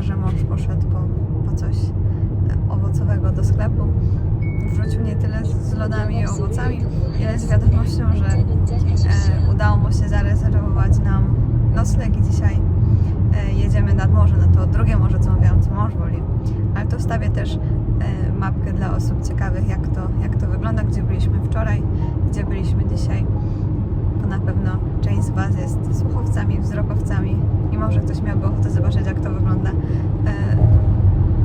że mąż poszedł po, po coś e, owocowego do sklepu. Wrzucił nie tyle z lodami i owocami, ile z wiadomością, że e, udało mu się zarezerwować nam nocleg i dzisiaj e, jedziemy nad morze, na to drugie morze, co mówiłam, co mąż woli. Ale to wstawię też e, mapkę dla osób ciekawych, jak to, jak to wygląda, gdzie byliśmy wczoraj, gdzie byliśmy dzisiaj. Bo na pewno część z Was jest słuchowcami, wzrokowcami i może ktoś miałby ochotę zobaczyć, jak to wygląda e,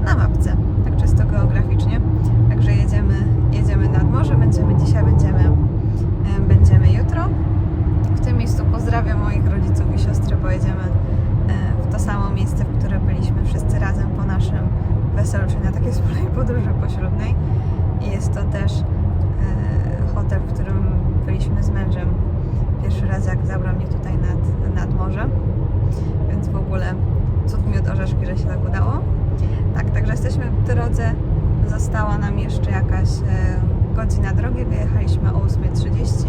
na mapce, tak czysto geograficznie. Także jedziemy, jedziemy nad morze, będziemy dzisiaj, będziemy, e, będziemy jutro. W tym miejscu pozdrawiam moich rodziców i siostry, bo jedziemy e, w to samo miejsce, w które byliśmy wszyscy razem po naszym weselu, czyli na takiej wspólnej podróży poślubnej. I jest to też e, hotel, w którym byliśmy z mężem pierwszy raz, jak zabrał mnie tutaj nad, nad morze. Więc w ogóle orzeszki, że się tak udało. Tak, także jesteśmy w drodze. Została nam jeszcze jakaś e, godzina drogi. Wyjechaliśmy o 8.30.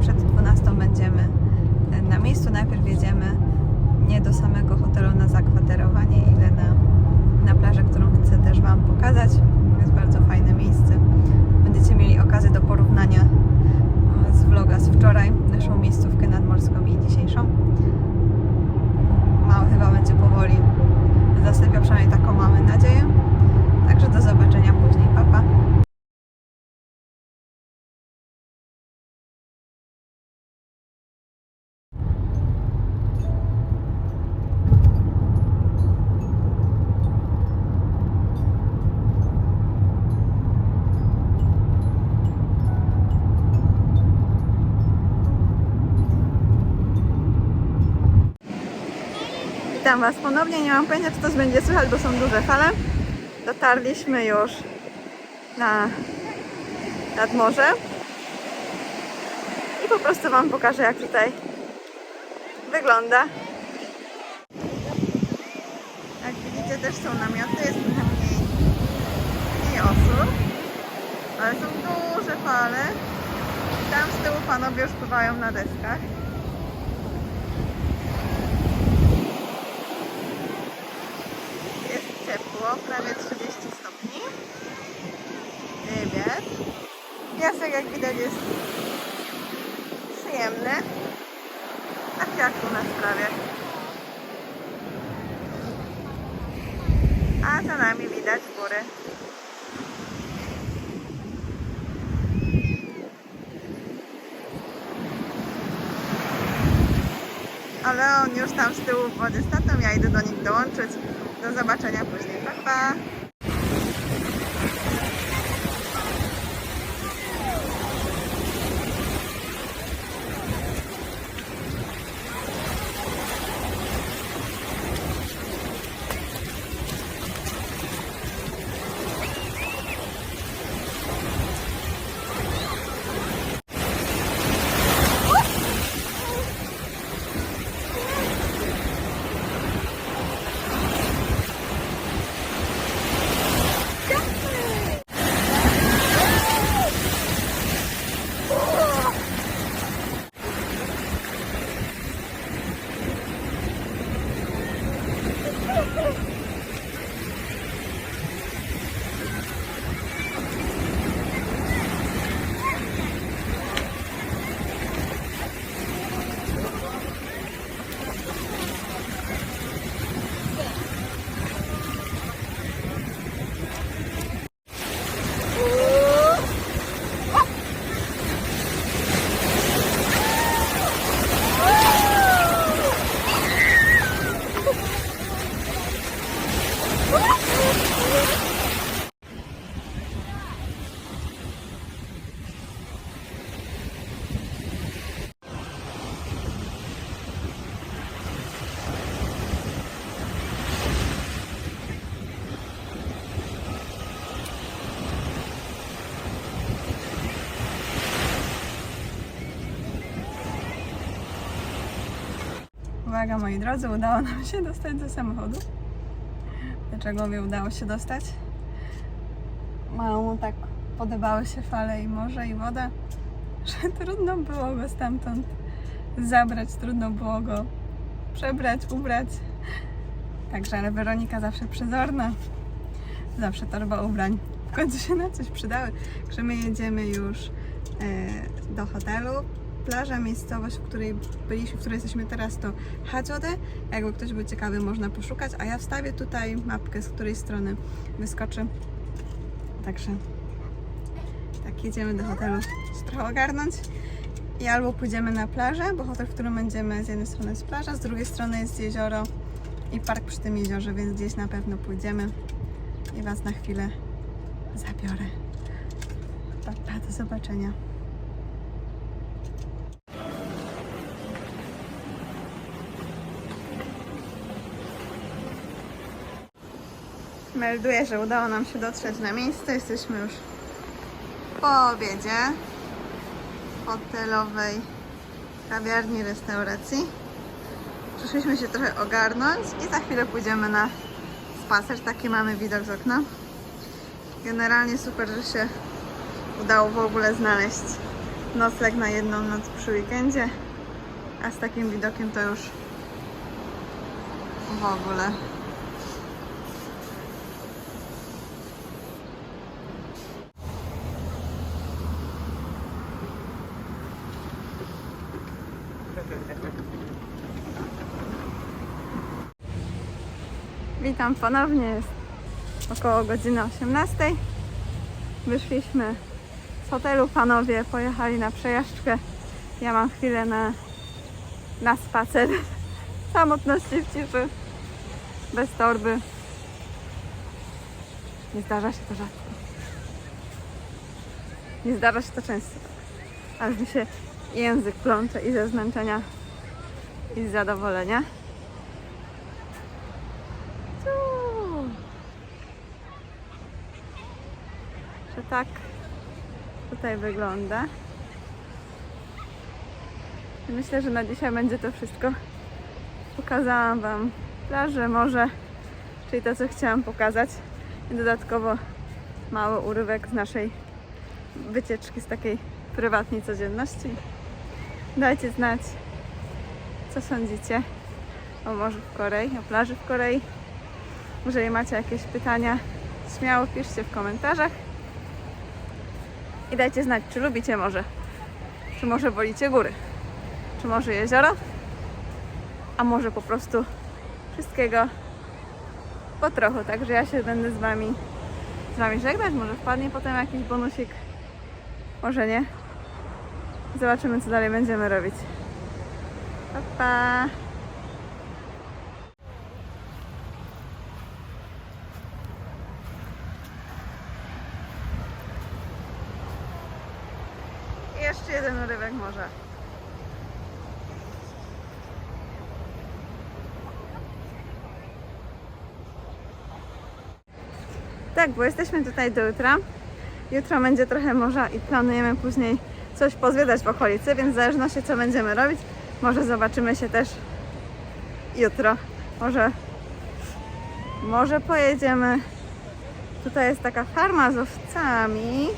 Przed 12 będziemy e, na miejscu. Najpierw jedziemy nie do samego hotelu na zakwaterowanie, ile na, na plażę, którą chcę też Wam pokazać. Jest bardzo fajne miejsce. Będziecie mieli okazję do porównania e, z vloga z wczoraj, naszą miejscówkę nadmorską i dzisiejszą. Mały chyba będzie powoli zasypia, przynajmniej taką mamy nadzieję. Także do zobaczenia później. Pa, pa. Witam Was ponownie. Nie mam pojęcia, czy to będzie słychać, bo są duże fale. Dotarliśmy już na nad morze. I po prostu Wam pokażę, jak tutaj wygląda. Jak widzicie, też są namioty. Jest trochę mniej, mniej osób. Ale są duże fale. Tam z tyłu panowie już pływają na deskach. Jest ciepło, prawie 30 stopni. Wiatr. Piasek jak widać jest przyjemny. Tak jak u nas prawie. A za nami widać góry. Ale on już tam z tyłu w wodzie ja idę do nich dołączyć. Do zobaczenia później. Pa, pa. Uwaga moi drodzy, udało nam się dostać do samochodu. Dlaczegowie udało się dostać. Mało tak podobały się fale i morze i woda, że trudno było go stamtąd zabrać, trudno było go przebrać, ubrać. Także, ale Weronika zawsze przezorna, zawsze torba ubrań. W końcu się na coś przydały. Także my jedziemy już e, do hotelu. Plaża, miejscowość, w której byliśmy, w której jesteśmy teraz to Hadzode. Jakby ktoś był ciekawy, można poszukać, a ja wstawię tutaj mapkę, z której strony wyskoczy. Także tak, jedziemy do hotelu się trochę ogarnąć i albo pójdziemy na plażę, bo hotel, w którym będziemy z jednej strony jest plaża, z drugiej strony jest jezioro i park przy tym jeziorze, więc gdzieś na pewno pójdziemy i Was na chwilę zabiorę. Pa, pa, do zobaczenia. Melduję, że udało nam się dotrzeć na miejsce. Jesteśmy już po obiedzie hotelowej kawiarni, restauracji. Przyszliśmy się trochę ogarnąć i za chwilę pójdziemy na spacer. Taki mamy widok z okna. Generalnie super, że się udało w ogóle znaleźć nocleg na jedną noc przy weekendzie. A z takim widokiem to już w ogóle. Witam ponownie, jest około godziny 18. Wyszliśmy z hotelu, panowie pojechali na przejażdżkę. Ja mam chwilę na, na spacer samotności, w ciszy, bez torby. Nie zdarza się to rzadko. Nie zdarza się to często. Aż mi się język plącze i ze zmęczenia, i z zadowolenia. Tu. Że tak tutaj wygląda. Myślę, że na dzisiaj będzie to wszystko. Pokazałam Wam plażę, morze, czyli to, co chciałam pokazać. I dodatkowo mały urywek z naszej wycieczki, z takiej prywatnej codzienności. Dajcie znać, co sądzicie o morzu w Korei, o plaży w Korei. Jeżeli macie jakieś pytania, śmiało piszcie w komentarzach. I dajcie znać, czy lubicie morze, czy może wolicie góry, czy może jezioro, a może po prostu wszystkiego po trochu. Także ja się będę z Wami, z wami żegnać. Może wpadnie potem jakiś bonusik, może nie. Zobaczymy, co dalej będziemy robić. Pa, pa. I jeszcze jeden urywek może. Tak, bo jesteśmy tutaj do jutra. Jutro będzie trochę morza i planujemy później coś pozwiedzać w okolicy, więc w zależności co będziemy robić, może zobaczymy się też jutro. Może, może pojedziemy. Tutaj jest taka farma z owcami.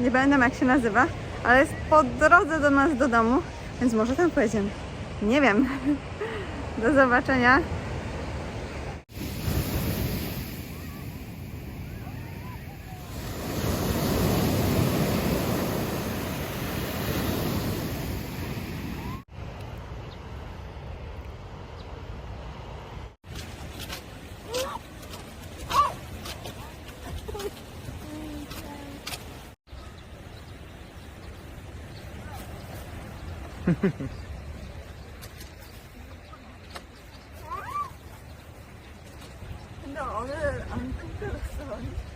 Nie pamiętam jak się nazywa, ale jest po drodze do nas do domu, więc może tam pojedziemy. Nie wiem. Do zobaczenia. 근데 오늘 안 뜬뜨렸어.